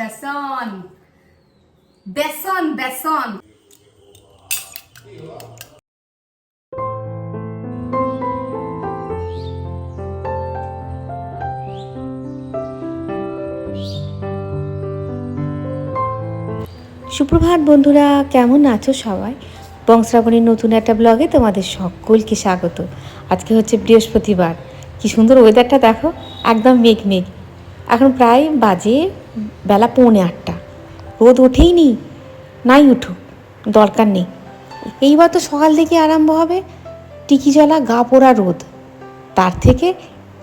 বেসন। বেসন বেসন। সুপ্রভাত বন্ধুরা, কেমন আছো সবাই? বংশ্রাবণীর নতুন একটা ব্লগে তোমাদের সকলকে স্বাগত। আজকে হচ্ছে বৃহস্পতিবার। কি সুন্দর ওয়েদারটা দেখো, একদম মেঘ মেঘ এখন প্রায় বাজে বেলা পৌনে আটটা। রোদ ওঠেই নি নাই উঠুক দরকার নেই। এইবার তো সকাল থেকে আরম্ভ হবে, টিকি জ্বলা, গা পোড়া রোদ। তার থেকে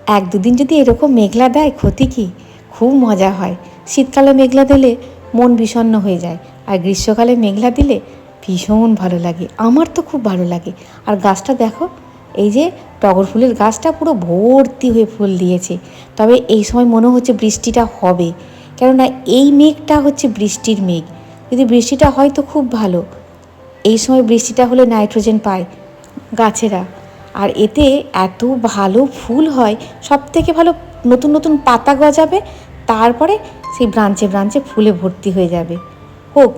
এক দুদিন যদি এরকম মেঘলা দেয়, ক্ষতি কি? খুব মজা হয়। শীতকালে মেঘলা দিলে মন বিষণ্ণ হয়ে যায়, আর গ্রীষ্মকালে মেঘলা দিলে ভীষণ ভালো লাগে। আমার তো খুব ভালো লাগে। আর গাছটা দেখো এই যে টগর ফুলের গাছটা পুরো ভর্তি হয়ে ফুল দিয়েছে। তবে এই সময় মনে হচ্ছে বৃষ্টিটা হবে। কেননা এই মেঘটা হচ্ছে বৃষ্টির মেঘ। যদি বৃষ্টিটা হয় তো খুব ভালো। এই সময় বৃষ্টিটা হলে নাইট্রোজেন পায় গাছেরা। আর এতে এত ভালো ফুল হয় সব থেকে ভালো নতুন নতুন পাতা গজাবে, তারপরে সেই ব্রাঞ্চে ব্রাঞ্চে ফুলে ভর্তি হয়ে যাবে। হোক,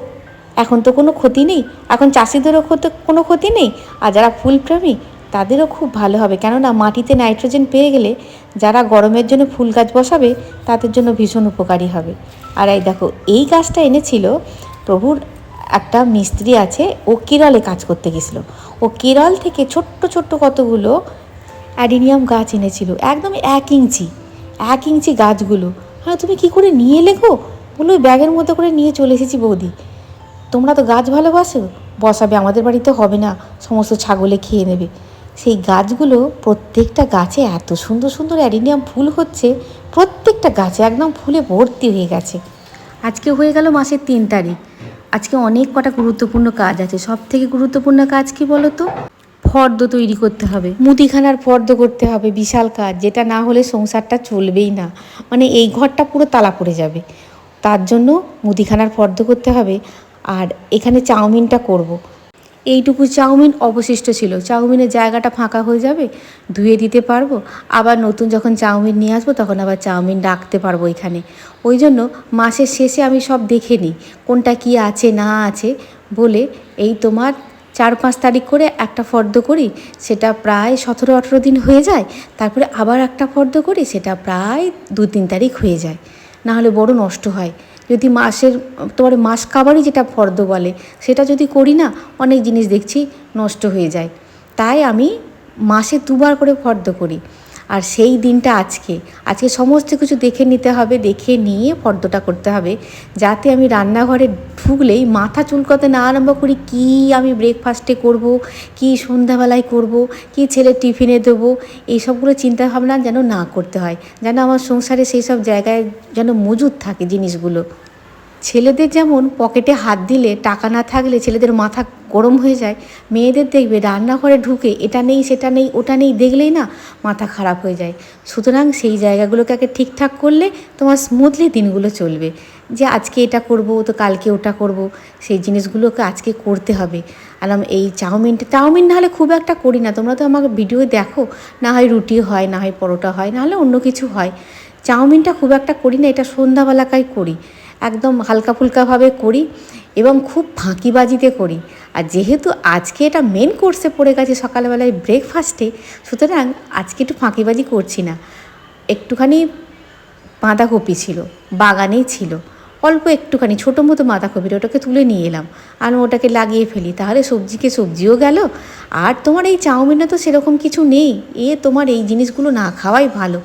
এখন তো কোনো ক্ষতি নেই। এখন চাষিদেরও কোনো ক্ষতি নেই। আর যারা ফুলপ্রেমী তাদেরও খুব ভালো হবে। কেননা মাটিতে নাইট্রোজেন পেয়ে গেলে যারা গরমের জন্য ফুল গাছ বসাবে, তাদের জন্য ভীষণ উপকারী হবে। আর এই দেখো, এই গাছটা এনেছিল প্রভুর একটা মিস্ত্রি আছে, ও কেরলে কাজ করতে গেছিল। ও কেরল থেকে ছোট্ট ছোট্ট কতগুলো অ্যাডিনিয়াম গাছ এনেছিল, একদম এক ইঞ্চি এক ইঞ্চি গাছগুলো। হ্যাঁ তুমি কি করে নিয়ে এলে গো? বলো ব্যাগের মধ্যে করে নিয়ে চলে এসেছি বৌদি। তোমরা তো গাছ ভালোবাসো, বসাবে, আমাদের বাড়িতে হবে না, সমস্ত ছাগলে খেয়ে নেবে। সেই গাছগুলো প্রত্যেকটা গাছে এত সুন্দর সুন্দর অ্যারিনিয়াম ফুল হচ্ছে, প্রত্যেকটা গাছে একদম ফুলে ভর্তি হয়ে গেছে। আজকে হয়ে গেল মাসের তিন তারিখ। আজকে অনেক কটা গুরুত্বপূর্ণ কাজ আছে। সব থেকে গুরুত্বপূর্ণ কাজ কি বলো তো ফর্দ তৈরি করতে হবে। মুদিখানার ফর্দ করতে হবে, বিশাল কাজ। যেটা না হলে সংসারটা চলবেই না। মানে এই ঘরটা পুরো তালা পড়ে যাবে। তার জন্য মুদিখানার ফর্দ করতে হবে। আর এখানে চাউমিনটা করব। এইটুকু চাউমিন অবশিষ্ট ছিল। চাউমিনের জায়গাটা ফাঁকা হয়ে যাবে, ধুয়ে দিতে পারব। আবার নতুন যখন চাউমিন নিয়ে আসব, তখন আবার চাউমিন রাখতে পারব এখানে। ওই জন্য মাসের শেষে আমি সব দেখে নিই, কোনটা কি আছে, না আছে। বলে এই তোমার চার পাঁচ তারিখ করে একটা ফর্দ করি, সেটা প্রায় সতেরো আঠেরো দিন হয়ে যায়। তারপরে আবার একটা ফর্দ করি, সেটা প্রায় দু তিন তারিখ হয়ে যায়। না হলে বড় নষ্ট হয়। যদি মাসের, তোমার মাস খাবারই যেটা ফর্দ বলে, সেটা যদি করি না, অনেক জিনিস দেখছি নষ্ট হয়ে যায়। তাই আমি মাসে দুবার করে ফর্দ করি। আর সেই দিনটা আজকে। আজকে সমস্ত কিছু দেখে নিতে হবে, দেখে নিয়ে ফর্দটা করতে হবে, যাতে আমি রান্নাঘরে ঢুকলেই মাথা চুলকোতে না আরম্ভ করি কি আমি ব্রেকফাস্টে করব, কি সন্ধ্যাবেলায় করব, কি ছেলে টিফিনে দেবো, এইসবগুলো চিন্তাভাবনা যেন না করতে হয়, যেন আমার সংসারে সেই সব জায়গায় যেন মজুদ থাকে জিনিসগুলো। ছেলেদের যেমন পকেটে হাত দিলে টাকা না থাকলে ছেলেদের মাথা গরম হয়ে যায়, মেয়েদের দেখবে রান্নাঘরে ঢুকে এটা নেই, সেটা নেই, ওটা নেই দেখলেই না মাথা খারাপ হয়ে যায়। সুতরাং সেই জায়গাগুলোকে আগে ঠিকঠাক করলে তোমার স্মুথলি দিনগুলো চলবে। যে আজকে এটা করব, তো কালকে ওটা করব, সেই জিনিসগুলোকে আজকে করতে হবে। আলাম এই চাউমিনটা, চাউমিন না হলে খুব একটা করি না, তোমরা তো আমাকে ভিডিও দেখো, না হয় রুটি হয়, না হয় পরোটা হয়, না হলে অন্য কিছু হয়। চাউমিনটা খুব একটা করি না, এটা সন্ধ্যাবেলাকাই করি। একদম হালকা ফুলকাভাবে করি এবং খুব ফাঁকিবাজিতে করি। আর যেহেতু আজকে এটা মেন কোর্সে পড়ে গেছে সকালবেলায় ব্রেকফাস্টে সুতরাং আজকে একটু ফাঁকিবাজি করছি না। একটুখানি বাঁধাকপি ছিল, বাগানেই ছিল। অল্প একটুখানি, ছোটো মতো বাঁধাকপির ওটাকে তুলে নিয়ে এলাম। আর ওটাকে লাগিয়ে ফেলি, তাহলে সবজিকে সবজিও গেল। আর তোমার এই চাউমিনে তো সেরকম কিছু নেই, এ তোমার এই জিনিসগুলো না খাওয়াই ভালো।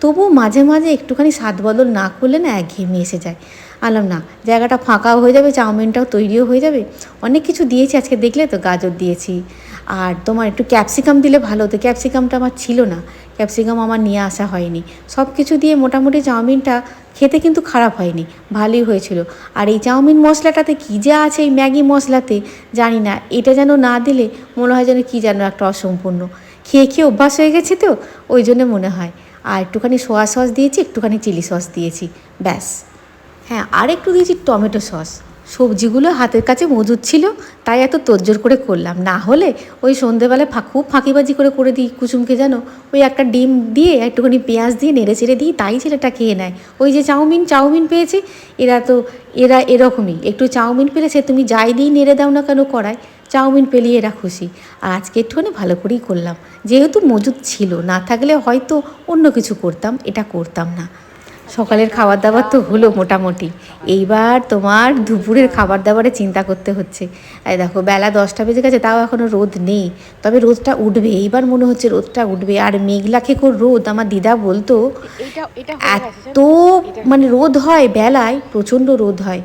তবু মাঝে মাঝে একটুখানি স্বাদ বদল না করলে না একঘেয়েমি এসে যায়। আলাম না। জায়গাটা ফাঁকাও হয়ে যাবে, চাউমিনটাও তৈরিও হয়ে যাবে। অনেক কিছু দিয়েছি আজকে, দেখলে তো? গাজর দিয়েছি। আর তোমার একটু ক্যাপসিকাম দিলে ভালো হতো। ক্যাপসিকামটা আমার ছিল না। ক্যাপসিকাম আমার নিয়ে আসা হয়নি। সব কিছু দিয়ে মোটামুটি চাউমিনটা খেতে কিন্তু খারাপ হয়নি। ভালোই হয়েছিল। আর এই চাউমিন মশলাটাতে কী যা আছে এই ম্যাগি মশলাতে, জানি না। এটা যেন না দিলে মনে হয় যেন কী যেন একটা অসম্পূর্ণ। খেয়ে খেয়ে অভ্যাস হয়ে গেছে তো? ওই জন্য মনে হয়। আর একটুখানি সোয়া সস দিয়েছি, একটুখানি চিলি সস দিয়েছি। ব্যাস। হ্যাঁ আর একটু দিয়েছি টমেটো সস। সবজিগুলো হাতের কাছে মজুদ ছিল, তাই এত তোড়জোড় করে করলাম। না হলে ওই সন্ধেবেলায় খুব ফাঁকিবাজি করে করে দিই, কুসুমকে জানো? ওই একটা ডিম দিয়ে একটুখানি পেঁয়াজ দিয়ে নেড়ে চেড়ে দিই, তাই ছেলেটা খেয়ে নেয়। ওই যে চাউমিন চাউমিন পেয়েছে, এরা তো, এরা এরকমই। একটু চাউমিন পেলে সে তুমি যাই দিয়ে নেড়ে দাও না কেন করায়? চাউমিন পেলিয়ে এরা খুশি। আর আজকে একটুখানি ভালো করেই করলাম। যেহেতু মজুদ ছিল, না থাকলে হয়তো অন্য কিছু করতাম, এটা করতাম না। সকালের খাবার দাবার তো হলো মোটামুটি। এইবার তোমার দুপুরের খাবার দাবারে চিন্তা করতে হচ্ছে। এই দেখো বেলা দশটা বেজে গেছে তাও এখনও রোদ নেই। তবে রোদটা উঠবে এইবার মনে হচ্ছে রোদটা উঠবে। আর মেঘলা খেকো রোদ আমার দিদা বলতো এত মানে রোদ হয় বেলায় প্রচণ্ড রোদ হয়।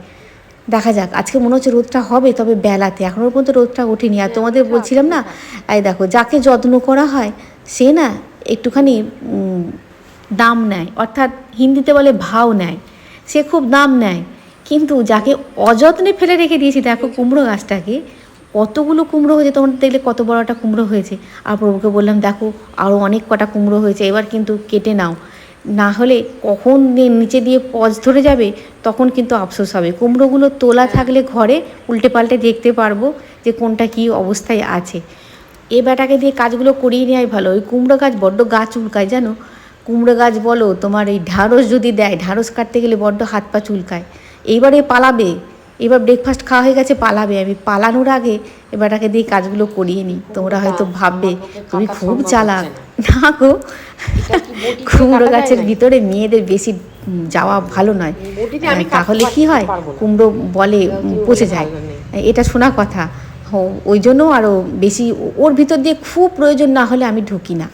দেখা যাক আজকে মনে হচ্ছে রোদটা হবে তবে বেলাতে এখনও পর্যন্ত রোদটা ওঠেনি। আর তোমাদের বলছিলাম না এই দেখো যাকে যত্ন করা হয় সে না একটুখানি দাম নেয়, অর্থাৎ হিন্দিতে বলে ভাও নেয়, সে খুব দাম নেয়। কিন্তু যাকে অযত্নে ফেলে রেখে দিয়েছি, দেখো কুমড়ো গাছটাকে, কতগুলো কুমড়ো হয়েছে তোমার দেখলে কত বড় একটা কুমড়ো হয়েছে। আর প্রভুকে বললাম, দেখো আরও অনেক কটা কুমড়ো হয়েছে, এবার কিন্তু কেটে নাও। না হলে কখন নিচে দিয়ে পজ ধরে যাবে, তখন কিন্তু আফসোস হবে। কুমড়োগুলো তোলা থাকলে ঘরে উল্টে পাল্টে দেখতে পারব যে কোনটা কী অবস্থায় আছে। এ বেটাকে দিয়ে কাজগুলো করিয়ে নেওয়াই ভালো। ওই কুমড়ো গাছ বড্ড গাছ চুলকায়, জানো? কুমড়ো গাছ বলো তোমার এই ঢ্যাঁড়স যদি দেয় ঢ্যাঁড়স কাটতে গেলে বড্ড হাত পা চুলকায়। এইবারে পালাবে এবার ব্রেকফাস্ট খাওয়া হয়ে গেছে পালাবে। আমি পালানোর আগে এবারটাকে দিয়ে কাজগুলো করিয়ে নিই। তোমরা হয়তো ভাববে তুমি খুব চালাক। না গো কুমড়ো গাছের ভিতরে মেয়েদের বেশি যাওয়া ভালো নয়। তাহলে কি হয়? কুমড়ো বলে পচে যায়। এটা শোনা কথা। ওই জন্য আরও বেশি ওর ভিতর দিয়ে খুব প্রয়োজন না হলে আমি ঢুকি না।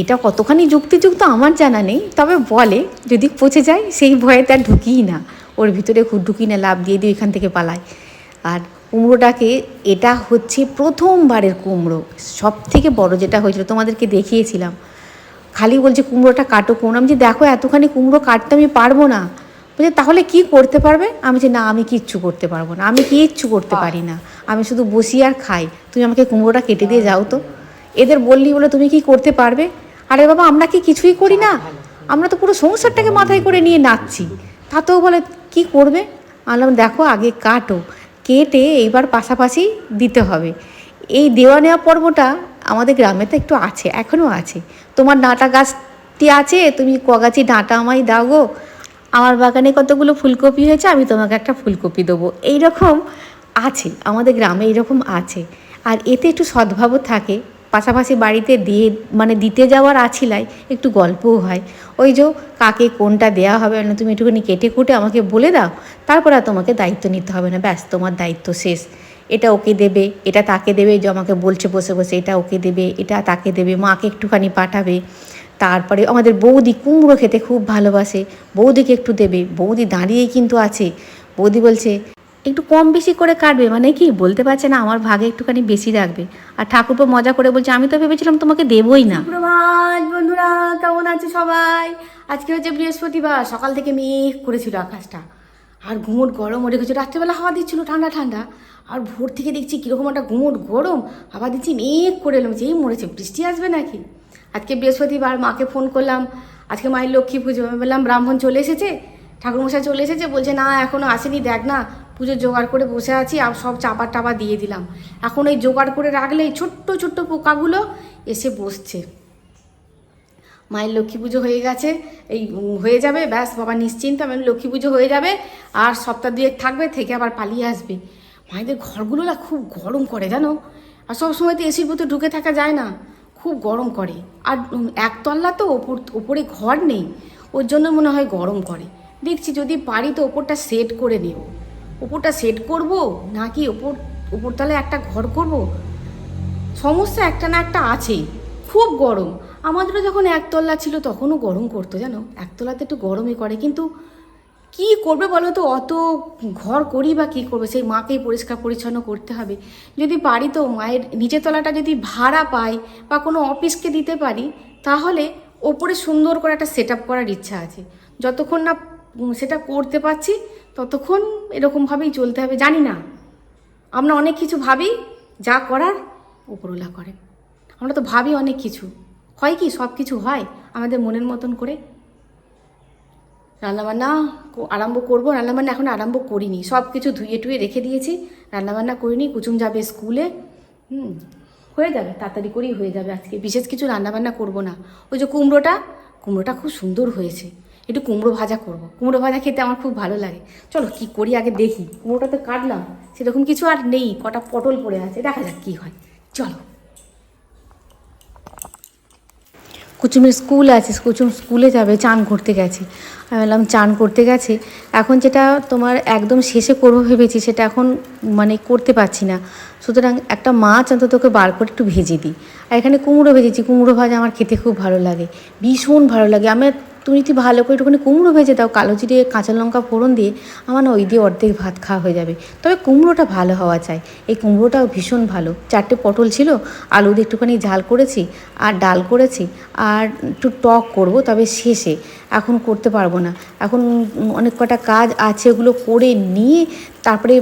এটা কতখানি যুক্তিযুক্ত আমার জানা নেই তবে বলে যদি পচে যায় সেই ভয়ে তার ঢুকিই না। ওর ভিতরে খুব ঢুকি না লাভ দিয়ে দিয়ে এখান থেকে পালায় আর কুমড়োটাকে এটা হচ্ছে প্রথমবারের কুমড়ো। সব থেকে বড় যেটা হয়েছিল তোমাদেরকে দেখিয়েছিলাম। খালি বলছে কুমড়োটা কাটো কুমড়ো। আমি যে দেখো এতখানি কুমড়ো কাটতে আমি পারব না। বলছে তাহলে কি করতে পারবে? আমি যে না আমি কিচ্ছু করতে পারব না। আমি কিচ্ছু করতে পারি না। আমি শুধু বসি আর খাই। তুমি আমাকে কুমড়োটা কেটে দিয়ে যাও তো। এদের বললি বলে তুমি কি করতে পারবে? আরে বাবা আমরা কি কিছুই করি না? আমরা তো পুরো সংসারটাকে মাথায় করে নিয়ে নাচছি। তাতেও বলে কি করবে? আনলাম দেখো আগে কাটো কেটে এইবার পাশাপাশি দিতে হবে। এই দেওয়া নেওয়া পর্বটা আমাদের গ্রামে তো একটু আছে এখনও আছে। তোমার ডাঁটা গাছটি আছে তুমি কগাছি ডাঁটা আমায় দাও গো। আমার বাগানে কতগুলো ফুলকপি হয়েছে আমি তোমাকে একটা ফুলকপি দেবো। এইরকম আছে আমাদের গ্রামে এইরকম আছে। আর এতে একটু সদ্ভাবও থাকে। পাশাপাশি বাড়িতে দিয়ে মানে দিতে যাওয়ার আছিলাই একটু গল্পও হয়। ওই যে কাকে কোনটা দেওয়া হবে না তুমি একটুখানি কেটে কুটে আমাকে বলে দাও, তারপর আর তোমাকে দায়িত্ব নিতে হবে না। ব্যাস, তোমার দায়িত্ব শেষ। এটা ওকে দেবে, এটা তাকে দেবে যে আমাকে বলছে বসে বসে, এটা ওকে দেবে, এটা তাকে দেবে, মাকে একটুখানি পাঠাবে। তারপরে আমাদের বৌদি কুমড়ো খেতে খুব ভালোবাসে। বৌদিকে একটু দেবে। বৌদি দাঁড়িয়েই কিন্তু আছে। বৌদি বলছে একটু কম বেশি করে কাটবে। মানে কি? বলতে পারছে না, আমার ভাগে একটুখানি বেশি রাখবে। আর ঠাকুরপো মজা করে বলছে, আমি তো ভেবেছিলাম তোমাকে দেবই না। বন্ধুরা, কেমন আছে সবাই? আজকে হচ্ছে বৃহস্পতিবার, সকাল থেকে মেঘ করেছিল আকাশটা। আর ঘুমোট গরম ওঠে গেছে রাত্রেবেলা হাওয়া দিচ্ছিল ঠান্ডা ঠান্ডা। আর ভোর থেকে দেখছি কীরকম একটা ঘুমোট গরম, হাওয়া দিচ্ছি, মেঘ করে এলাম যেই মরেছে, বৃষ্টি আসবে নাকি? আজকে বৃহস্পতিবার, মাকে ফোন করলাম। আজকে মায়ের লক্ষ্মী পুজো। আমি বললাম, ব্রাহ্মণ চলে এসেছে? ঠাকুরমশাই চলে এসেছে? বলছে, না এখনও আসেনি, দেখ না পুজো জোগাড় করে বসে আছি আর সব চাপা টাপা দিয়ে দিলাম। এখন এই জোগাড় করে রাখলে এই ছোট্ট ছোট্ট পোকাগুলো এসে বসছে। মায়ের লক্ষ্মী পুজো হয়ে গেছে, এই হয়ে যাবে, ব্যাস, বাবা নিশ্চিন্ত, আমি লক্ষ্মী পুজো হয়ে যাবে, আর সপ্তাহ দুয়েক থাকবে, থেকে আবার পালিয়ে আসবে। মায়েদের ঘরগুলো না খুব গরম করে, জানো? আর সব সময় তো এসির ভিতরে ঢুকে থাকা যায় না, খুব গরম করে। আর একতলা তো ওপর, ওপরে ঘর নেই, ওর জন্য মনে হয় গরম করে। দেখছি যদি পারি তো ওপরটা সেট করে নেব। ওপরটা সেট করব, নাকি ওপর ওপরতলায় একটা ঘর করব? সমস্যা একটা না একটা আছেই। খুব গরম। আমাদেরও যখন একতলা ছিল তখনও গরম করতো, জানো? একতলাতে একটু গরমই করে, কিন্তু কি করবে বলো তো? অত ঘর করি বা কী করবে? সেই মাকেই পরিষ্কার পরিচ্ছন্ন করতে হবে। যদি পারি তো মায়ের নিচের তলাটা যদি ভাড়া পাই বা কোনো অফিসকে দিতে পারি, তাহলে ওপরে সুন্দর করে একটা সেট করার ইচ্ছা আছে। যতক্ষণ না সেটা করতে পারছি ততক্ষণ এরকমভাবেই চলতে হবে, জানি না। আমরা অনেক কিছু ভাবি, যা করার উপরওয়ালা করেন আমরা তো ভাবি অনেক কিছু। হয় কি সব কিছু হয় আমাদের মনের মতন করে? রান্নাবান্না আরম্ভ করব। রান্নাবান্না এখন আরম্ভ করিনি। সব কিছু ধুয়ে টুয়ে রেখে দিয়েছি। রান্নাবান্না করিনি কুচুম যাবে স্কুলে। হুম, হয়ে যাবে, তাড়াতাড়ি করেই হয়ে যাবে আজকে। বিশেষ কিছু রান্নাবান্না করব না। ওই যে কুমড়োটা কুমড়োটা খুব সুন্দর হয়েছে। একটু কুমড়ো ভাজা করব। কুমড়ো ভাজা খেতে আমার খুব ভালো লাগে। চলো কি করি আগে দেখি। কুমড়োটা তো কাটলাম, সেরকম কিছু আর নেই, কটা পটল পড়ে আছে, দেখা যাক কি হয়। চলো। কুচুমের স্কুল আছে, কুচুম স্কুলে যাবে, চান করতে গেছে। আমি বললাম, চান করতে গেছে। এখন যেটা তোমার একদম শেষে করব ভেবেছি, সেটা এখন মানে করতে পারছি না। সুতরাং একটা মাছ অন্তত তোকে বার করে একটু ভেজে দিই। আর এখানে কুমড়ো ভেজেছি, কুমড়ো ভাজা আমার খেতে খুব ভালো লাগে, ভীষণ ভালো লাগে। আমি তুমি যদি ভালো করে একটুখানি কুমড়ো ভেজে দাও, কালো জিরে, কাঁচা লঙ্কা ফোড়ন দিয়ে, আমার না ওই দিয়ে অর্ধেক ভাত খাওয়া হয়ে যাবে। তবে কুমড়োটা ভালো হওয়া চাই। এই কুমড়োটাও ভীষণ ভালো। চারটে পটল ছিল, আলু দিয়ে একটুখানি ঝাল করেছি, আর ডাল করেছি, আর একটু টক করব, তবে শেষে। এখন করতে পারব না। এখন অনেক কটা কাজ আছে, ওগুলো করে নিয়ে তারপরে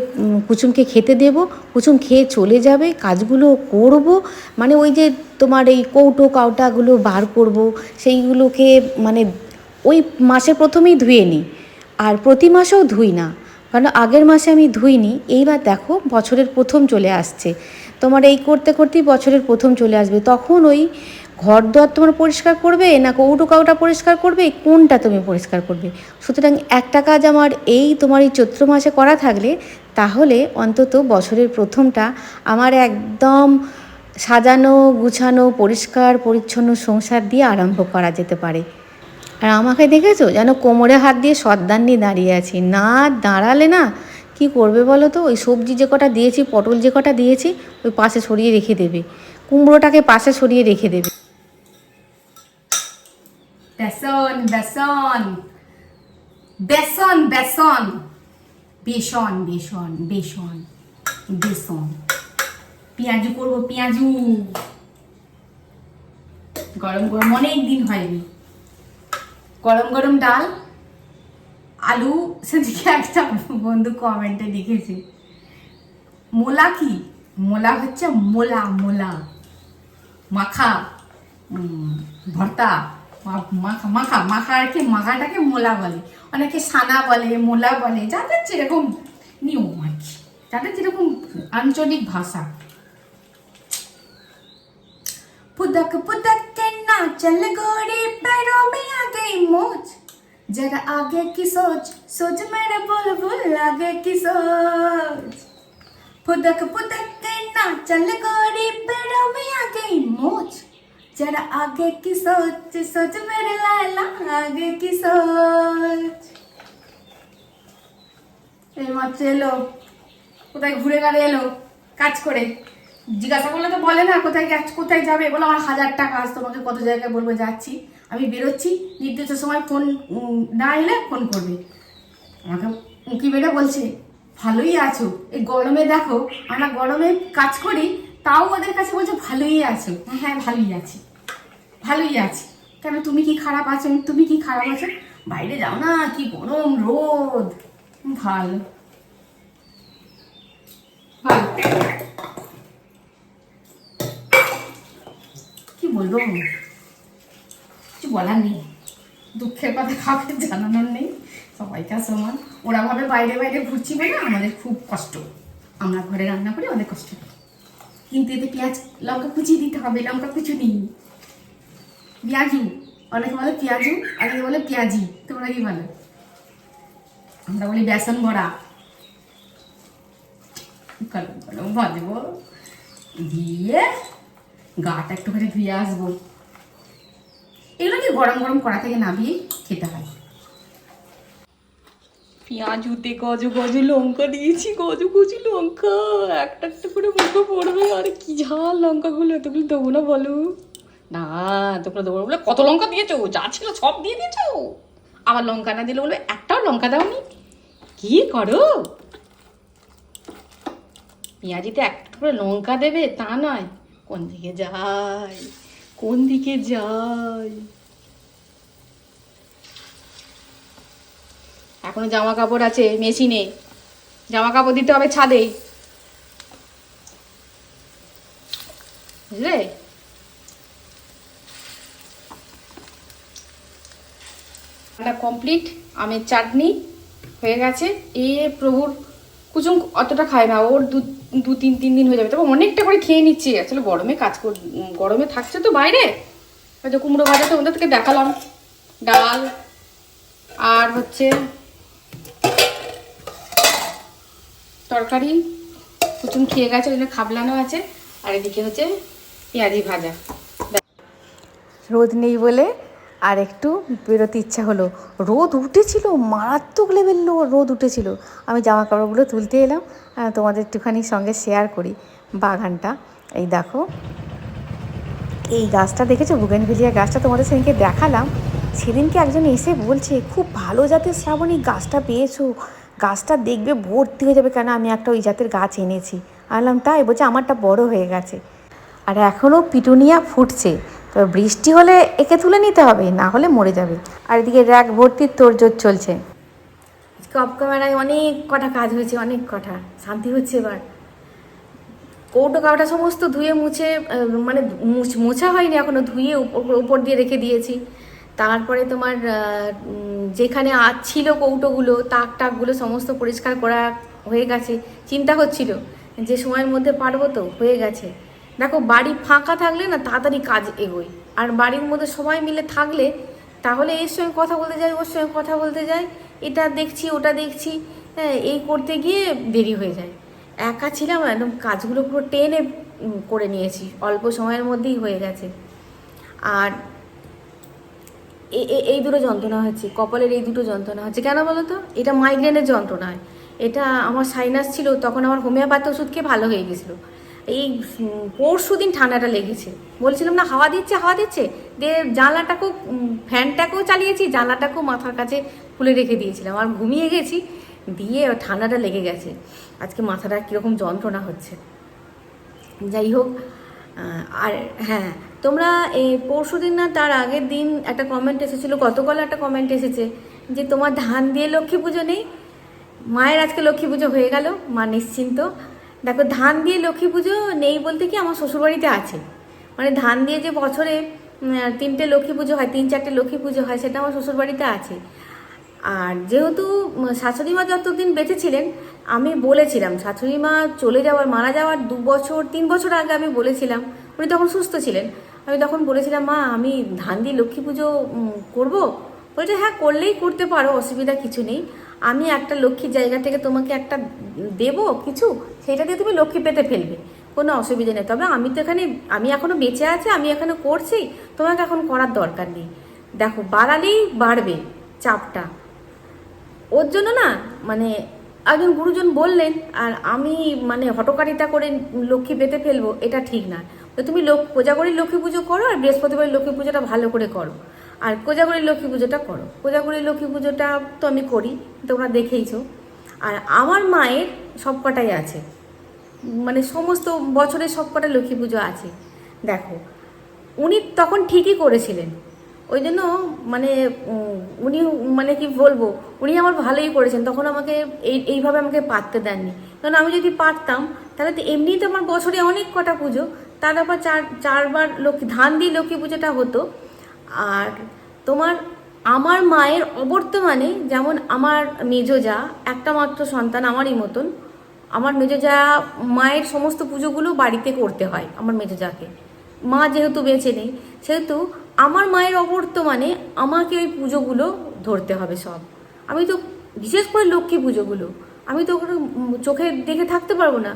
কুচুমকে খেতে দেব। কুচুম খেয়ে চলে যাবে, কাজগুলো করব। মানে ওই যে তোমার এই কৌটো কাউটাগুলো বার করব, সেইগুলোকে মানে ওই মাসের প্রথমেই ধুয়ে নিই। আর প্রতি মাসেও ধুই না। কারণ আগের মাসে আমি ধুইনি, এইবার দেখো বছরের প্রথম চলে আসছে। তোমার এই করতে করতেই বছরের প্রথম চলে আসবে। তখন ওই ঘর দোয়ার তোমার পরিষ্কার করবে না কৌটো কাউটা পরিষ্কার করবে? কোনটা তুমি পরিষ্কার করবে? সুতরাং একটা কাজ আমার এই তোমার এই চৈত্র মাসে করা থাকলে, তাহলে অন্তত বছরের প্রথমটা আমার একদম সাজানো, গুছানো, পরিষ্কার, পরিচ্ছন্ন সংসার দিয়ে আরম্ভ করা যেতে পারে। আর আমাকে দেখেছ? যেন কোমরে হাত দিয়ে সর্দার দাঁড়িয়ে আছি। না, দাঁড়ালে না? কি করবে বলো তো? ওই সবজি যে কটা দিয়েছি, পটল যে কটা দিয়েছি, ওই পাশে সরিয়ে রেখে দেবে। কুমড়োটাকে পাশে সরিয়ে রেখে দেবে। বেসন বেসন বেসন বেসন বেসন বেসন বেসন বেসন। পেঁয়াজু করব, পেঁয়াজু। গরম গরম অনেক দিন হয়নি। গরম গরম ডাল, আলু, সেদিকে একটা বন্ধু কমেন্টে লিখেছে, মোলা কি? মোলা হচ্ছে মোলা মোলা। মাখা ভর্তা। মাখা মাখা মাখা আর কি মাখাটাকে মোলা বলে। অনেকে সানা বলে, মোলা বলে, যাদের যেরকম নিয়ম আর কি, যাদের যেরকম আঞ্চলিক ভাষা। पुदक पुदक के नाचल गोरी पैरों में आ गई मोच जरा आगे की सोच सोच मेरे बुलबुल आगे की सोच पुदक पुदक के नाचल गोरी पैरों में आ गई मोच जरा आगे की सोच सोच मेरे लाला आगे की सोच এই মাত্র এলো কোথায় ঘুরে গাড়ি এলো কাজ করে জিজ্ঞাসা করলে তো বলে না, কোথায় কাজ কোথায় যাবে? বলো, আমার হাজার টাকা আজ তোমাকে কত জায়গায় বলব, যাচ্ছি। আমি বেরোচ্ছি, নির্দিষ্ট সময় ফোন না এলে ফোন করবে। আমাকে উঁকি মেরে বলছে, ভালোই আছো। এই গরমে দেখো, আমরা গরমে কাজ করি, তাও ওদের কাছে বলছে, ভালোই আছো। হ্যাঁ ভালোই আছি ভালোই আছি। কেন, তুমি কি খারাপ আছো? তুমি কি খারাপ আছো? বাইরে যাও না, কি গরম, রোদ, ভালো। ভালো। বলব? কিছু বলার নেই। দুঃখের কথা কাউকে জানানোর নেই। সবাইকার সমান। ওরা ভাবে বাইরে বাইরে ঘুরছি বলে আমাদের খুব কষ্ট। আমরা ঘরে রান্না করি অনেক কষ্ট। কিন্তু এতে পেঁয়াজ, লঙ্কা কুচিয়ে দিতে হবে, লঙ্কা কুচু নেই। পেঁয়াজু অনেকে বলে পেঁয়াজু অনেকে বলে পেঁয়াজি তোমরা কি বলো? আমরা বলি বেসন বড়া। গরম গরম ভাজবো দিয়ে গাটা একটুখানি ধুয়ে আসব। এগুলো কি গরম গরম কড়া থেকে নামিয়ে খেতে হয়। পেঁয়াজুতে গজ গজ লঙ্কা দিয়েছি, গজ গজ লঙ্কা। একটা একটা করে মুখে পড়বে, আর কি ঝাল লঙ্কাগুলো, এতগুলো দেবো না বলো। না তোমরা দেবো বলে কত লঙ্কা দিয়েছ? যা ছিল সব দিয়ে দিয়েছ? আবার লঙ্কা না দিলে বলে একটাও লঙ্কা দাওনি? কি করো? পেঁয়াজিতে একটা করে লঙ্কা দেবে, তা নয়। কোন দিকে যায় কোন দিকে যায় এখনও জামা কাপড় আছে, মেশিনে। জামা কাপড় দিতে হবে ছাদে। বুঝলে? কমপ্লিট আমের চাটনি হয়ে গেছে। এ প্রভুর কুচুম অতটা খায় না, ওর দু দু তিন তিন দিন হয়ে যাবে। তবে অনেকটা করে খেয়ে নিচ্ছে, আসলে গরমে কাজ কর গরমে থাকছে তো বাইরে। হয়তো কুমড়ো ভাজা তো ওদের থেকে দেখালাম। ডাল, আর হচ্ছে তরকারি। কুচুম খেয়ে গেছে, ওই জন্য খাবলানো আছে। আর এদিকে হচ্ছে পেঁয়াজি ভাজা। রোদ নেই বলে আর একটু বেরোতে ইচ্ছা হলো। রোদ উঠেছিল, মারাত্মক লেভেল রোদ উঠেছিল। আমি জামা কাপড়গুলো তুলতে এলাম তোমাদের একটুখানি সঙ্গে শেয়ার করি বাগানটা। এই দেখো, এই গাছটা দেখেছ? বুগেনভেলিয়া গাছটা তোমাদের সেদিনকে দেখালাম। সেদিনকে একজন এসে বলছে, খুব ভালো জাতের শ্রাবণী গাছটা পেয়েছ। গাছটা দেখবে ভর্তি হয়ে যাবে কেন? আমি একটা ওই জাতের গাছ এনেছি। আনলাম তাই? বলছে, আমারটা বড় হয়ে গেছে। আর এখনও পিটুনিয়া ফুটছে। তবে বৃষ্টি হলে একে তুলে নিতে হবে, না হলে মরে যাবে। আর এদিকে র্যাক ভর্তির তোড়জোড় চলছে। অফ ক্যামেরায় অনেক কটা কাজ হয়েছে, অনেক কটা। শান্তি হচ্ছে এবার। কৌটো কাউটা সমস্ত ধুয়ে মুছে মানে মুছ- হয়নি, এখনও ধুয়ে উপর- দিয়ে রেখে দিয়েছি। তারপরে তোমার যেখানে ছিল কৌটোগুলো, তাক টাকগুলো সমস্ত পরিষ্কার করা হয়ে গেছে। চিন্তা হচ্ছিল যে সময়ের মধ্যে পারব তো, হয়ে গেছে। দেখো, বাড়ি ফাঁকা থাকলে না তাড়াতাড়ি কাজ এগোয়। আর বাড়ির মধ্যে সবাই মিলে থাকলে তাহলে এর সঙ্গে কথা বলতে যাই, ওর সঙ্গে কথা বলতে যাই, এটা দেখছি, ওটা দেখছি হ্যাঁ এই করতে গিয়ে দেরি হয়ে যায়। একা ছিলাম, একদম কাজগুলো পুরো টেনে করে নিয়েছি, অল্প সময়ের মধ্যেই হয়ে গেছে। আর এই দুটো যন্ত্রণা হচ্ছে, কপালের এই দুটো যন্ত্রণা হচ্ছে। কেন বলো তো? এটা মাইগ্রেনের যন্ত্রণায় এটা আমার সাইনাস ছিল, তখন আমার হোমিওপ্যাথি ওষুধ খেয়ে ভালো হয়ে গেছিল। এই পরশু দিন ঠান্ডাটা লেগেছে। বলছিলাম, না, হাওয়া দিচ্ছে হাওয়া দিচ্ছে। দিয়ে জানলাটাকেও ফ্যানটাকেও চালিয়েছি, জানলাটাকেও মাথার কাছে খুলে রেখে দিয়েছিলাম। আর ঘুমিয়ে গেছি, দিয়ে ঠান্ডাটা লেগে গেছে। আজকে মাথাটা কীরকম যন্ত্রণা হচ্ছে। যাই হোক আর হ্যাঁ তোমরা এই পরশু দিন না তার আগের দিন একটা কমেন্ট এসেছিল, গতকাল একটা কমেন্ট এসেছে যে তোমার ধান দিয়ে লক্ষ্মী পুজো নেই। মায়ের আজকে লক্ষ্মী পুজো হয়ে গেল, মা নিশ্চিন্ত। দেখো ধান দিয়ে লক্ষ্মী পুজো নেই বলতে কি আমার শ্বশুরবাড়িতে আছে। মানে ধান দিয়ে যে বছরে তিনটে লক্ষ্মী পুজো হয়, তিন চারটে লক্ষ্মী পুজো হয়, সেটা আমার শ্বশুরবাড়িতে আছে। আর যেহেতু শাশুড়ি মা যতদিন বেঁচে ছিলেন, আমি বলেছিলাম, শাশুড়ি মা চলে যাওয়ার, মারা যাওয়ার দু বছর, তিন বছর আগে আমি বলেছিলাম, উনি তখন সুস্থ ছিলেন। আমি তখন বলেছিলাম, মা, আমি ধান দিয়ে লক্ষ্মী পুজো করব? বলছে হ্যাঁ করলেই করতে পারো, অসুবিধা কিছু নেই। আমি একটা লক্ষ্মীর জায়গা থেকে তোমাকে একটা দেব কিছু, সেটা দিয়ে তুমি লক্ষ্মী পেতে ফেলবে। কোনো অসুবিধা নেই। তবে আমি তো এখানে, আমি এখনও বেঁচে আছি, আমি এখানে করছি, তোমাকে এখন করার দরকার নেই। দেখো, বাড়ালেই বাড়বে চাপটা। ওর জন্য না মানে একজন গুরুজন বললেন, আর আমি মানে হটকারিতা করে লক্ষ্মী পেতে ফেলব, এটা ঠিক না। তুমি লোক কোজাগরীর লক্ষ্মী পুজো করো, আর বৃহস্পতিবার লক্ষ্মী পুজোটা ভালো করে করো। আর কোজাগরীর লক্ষ্মী পুজোটা করো। কোজাগরীর লক্ষ্মী পুজোটা তো আমি করি, তোমরা দেখেইছো। আর আমার মায়ের সব কটাই আছে। মানে সমস্ত বছরের সব কটা লক্ষ্মী পুজো আছে। দেখো, উনি তখন ঠিকই করেছিলেন। ওই জন্য মানে উনি মানে কি বলব, উনি আমার ভালোই করেছেন। তখন আমাকে এই, এইভাবে আমাকে পারতে দেননি। কারণ আমি যদি পারতাম, তাহলে তো এমনিই তো আমার বছরে অনেক কটা পুজো। তার আবার চার, চারবার লক্ষ্মী, ধান দিয়ে লক্ষ্মী পুজোটা হতো। আর তোমার আমার মায়ের অবর্তমানে যেমন আমার মেজো যা একটা মাত্র সন্তান আমারই মতন, আমার মেজো যা মায়ের সমস্ত পুজোগুলো বাড়িতে করতে হয় আমার মেজো যাকে মা যেহেতু বেঁচে নেই, সেহেতু আমার মায়ের অবর্তমানে আমাকে ওই পুজোগুলো ধরতে হবে সব। আমি তো বিশেষ করে লক্ষ্মী পুজোগুলো, আমি তো উম চোখে দেখে থাকতে পারব না।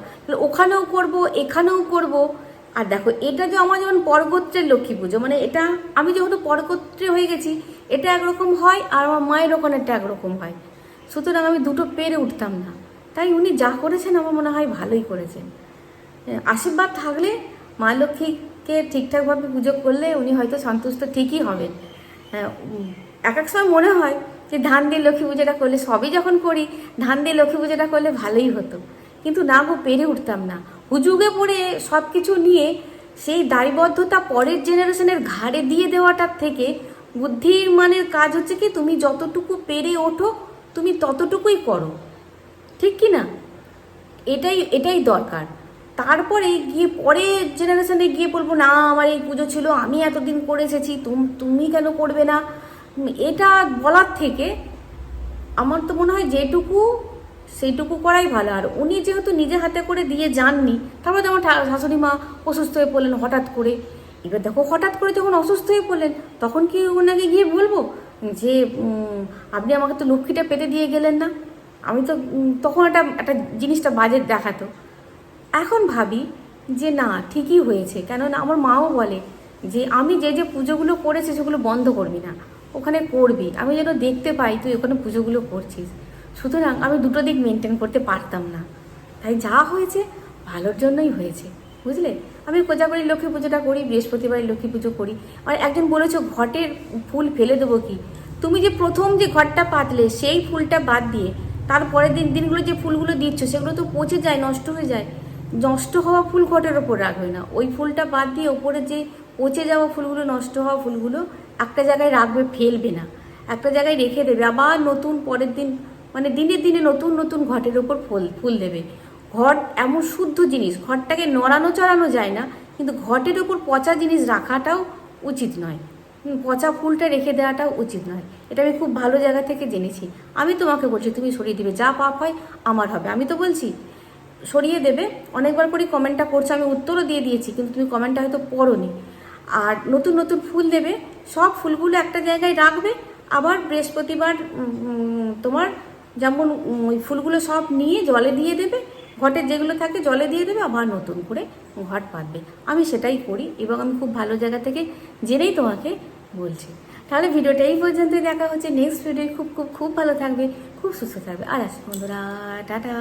ওখানেও করব, এখানেও করব আর দেখো এটা যে আমার যেমন পরগোত্রের লক্ষ্মী পুজো মানে এটা আমি যেহেতু পরগোত্রে হয়ে গেছি এটা একরকম হয় আর আমার মায়ের ওখানেরটা একরকম হয়। সুতরাং আমি দুটো পেরে উঠতাম না। তাই উনি যা করেছেন আমার মনে হয় ভালোই করেছেন। হ্যাঁ, আশীর্বাদ থাকলে মা লক্ষ্মীকে ঠিকঠাকভাবে পুজো করলে উনি হয়তো সন্তুষ্ট ঠিকই হবেন। হ্যাঁ, এক এক সময় মনে হয় যে ধান দিয়ে লক্ষ্মী পুজোটা করলে সবই যখন করি ধান দিয়ে লক্ষ্মী পুজোটা করলে ভালোই হতো। কিন্তু না গো পেরে উঠতাম না। হুজুগে পড়ে সব কিছু নিয়ে সেই দায়বদ্ধতা পরের জেনারেশনের ঘাড়ে দিয়ে দেওয়াটার থেকে বুদ্ধির মানের কাজ হচ্ছে কি, তুমি যতটুকু পেরে ওঠো, তুমি ততটুকুই করো। ঠিক কি না? এটাই এটাই দরকার। তারপরে গিয়ে পরে জেনারেশনে গিয়ে বলব, না, আমার এই পুজো ছিল, আমি এতদিন করে এসেছি, তুম, তুমি কেন করবে না? এটা বলার থেকে আমার তো মনে হয় যেটুকু সেইটুকু করাই ভালো। আর উনি যেহেতু নিজে হাতে করে দিয়ে যাননি, তারপরে আমার শাশুড়ি মা অসুস্থ হয়ে পড়লেন হঠাৎ করে। এবার দেখো, হঠাৎ করে যখন অসুস্থ হয়ে পড়লেন, তখন কি ওনাকে গিয়ে বলব যে আপনি আমাকে তো লক্ষ্মীটা পেতে দিয়ে গেলেন না। আমি তো তখন একটা একটা জিনিসটা বাজেট দেখাতো। এখন ভাবি যে না, ঠিকই হয়েছে। কেননা আমার মাও বলে যে, আমি যে যে পুজোগুলো করেছি, সেগুলো বন্ধ করবি না। ওখানে করবি। আমি যেন দেখতে পাই, তুই ওখানে পুজোগুলো করছিস। সুতরাং আমি দুটো দিক মেনটেন করতে পারতাম না। তাই যা হয়েছে, ভালোর জন্যই হয়েছে। বুঝলে? আমি কোজাগরীর লক্ষ্মী পুজোটা করি, বৃহস্পতিবারের লক্ষ্মী পুজো করি। আর একজন বলেছ, ঘটের ফুল ফেলে দেবো কি? তুমি যে প্রথম যে ঘরটা পাতলে, সেই ফুলটা বাদ দিয়ে তারপরের দিন দিনগুলো যে ফুলগুলো দিচ্ছ, সেগুলো তো পচে যায়, নষ্ট হয়ে যায়। নষ্ট হওয়া ফুল ঘটের ওপর রাখবে না। ওই ফুলটা বাদ দিয়ে ওপরে যে পচে যাওয়া ফুলগুলো, নষ্ট হওয়া ফুলগুলো, একটা জায়গায় রাখবে, ফেলবে না। একটা জায়গায় রেখে দেবে। আবার নতুন পরের দিন মানে দিনে দিনে নতুন নতুন ঘটের ওপর ফুল ফুল দেবে। ঘট এমন শুদ্ধ জিনিস ঘরটাকে নড়ানো, চড়ানো যায় না, কিন্তু ঘটের ওপর পচা জিনিস রাখাটাও উচিত নয়। পচা ফুলটা রেখে দেওয়াটাও উচিত নয়। এটা আমি খুব ভালো জায়গা থেকে জেনেছি। আমি তোমাকে বলছি, তুমি সরিয়ে দিবে। যা পাপ হয়, আমার হবে। আমি তো বলছি, সরিয়ে দেবে। অনেকবার করে কমেন্টটা করছ, আমি উত্তরও দিয়ে দিয়েছি, কিন্তু তুমি কমেন্টটা হয়তো পড়োনি। আর নতুন নতুন ফুল দেবে। সব ফুলগুলো একটা জায়গায় রাখবে। আবার বৃহস্পতিবার তোমার যেমন ওই ফুলগুলো সব নিয়ে জলে দিয়ে দেবে ঘটের যেগুলো থাকে জলে দিয়ে দেবে, আবার নতুন করে ঘট পাতবে আমি সেটাই করি এবং আমি খুব ভালো জায়গা থেকে জেনেই তোমাকে বলছি। তাহলে ভিডিওটা এই পর্যন্তই, দেখা হচ্ছে নেক্সট ভিডিও খুব খুব খুব ভালো থাকবে, খুব সুস্থ থাকবে। আর আসি বন্ধুরা টাটা।